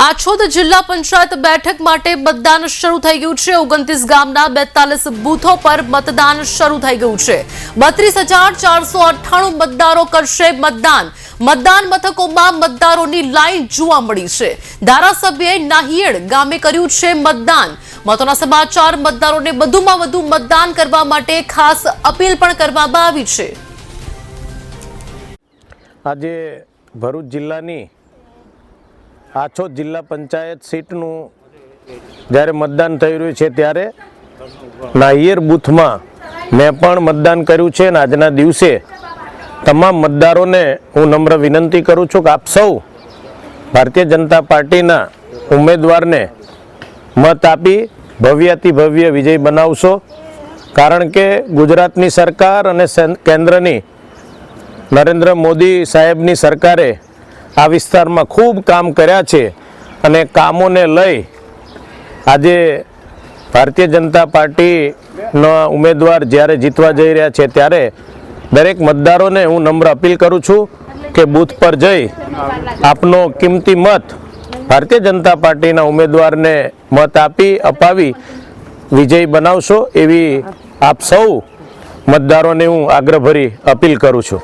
આછોદ જિલ્લા પંચાયત બેઠક માટે મતદાન શરૂ થઈ ગયું છે. ઓગણત્રીસ ગામના બેતાલીસ બૂથો પર મતદાન શરૂ થઈ ગયું છે. બત્રીસ હજાર ચારસો અઠ્ઠાણું મતદારો કરશે મતદાન. મતદાન મથકોમાં મતદારોની લાઈન જોવા મળી છે. ધારાસભ્યએ નાહિયેડ ગામે કર્યું છે મતદાન. મતોના સમાચાર, મતદારોને વધુમાં વધુ મતદાન કરવા માટે ખાસ અપીલ પણ કરવામાં આવી છે. આજે ભરૂચ જિલ્લાની આછોદ જિલ્લા પંચાયત સીટનું જ્યારે મતદાન થઈ રહ્યું છે ત્યારે નાહિયેર બૂથમાં મેં પણ મતદાન કર્યું છે અને આજના દિવસે તમામ મતદારોને હું નમ્ર વિનંતી કરું છું કે આપ સૌ ભારતીય જનતા પાર્ટીના ઉમેદવારને મત આપી ભવ્યાતિ ભવ્ય વિજય બનાવશો. કારણ કે ગુજરાતની સરકાર અને કેન્દ્રની નરેન્દ્ર મોદી સાહેબની સરકારે આ વિસ્તારમાં ખૂબ કામ કર્યા છે અને કામોને લઈ આજે ભારતીય જનતા પાર્ટીનો ઉમેદવાર જ્યારે જીતવા જઈ રહ્યા છે ત્યારે દરેક મતદારોને હું નમ્ર અપીલ કરું છું કે બૂથ પર જઈ આપનો કિંમતી મત ભારતીય જનતા પાર્ટીના ઉમેદવારને મત આપી, અપાવી, વિજય બનાવશો એવી આપ સૌ મતદારોને હું આગ્રહભરી અપીલ કરું છું.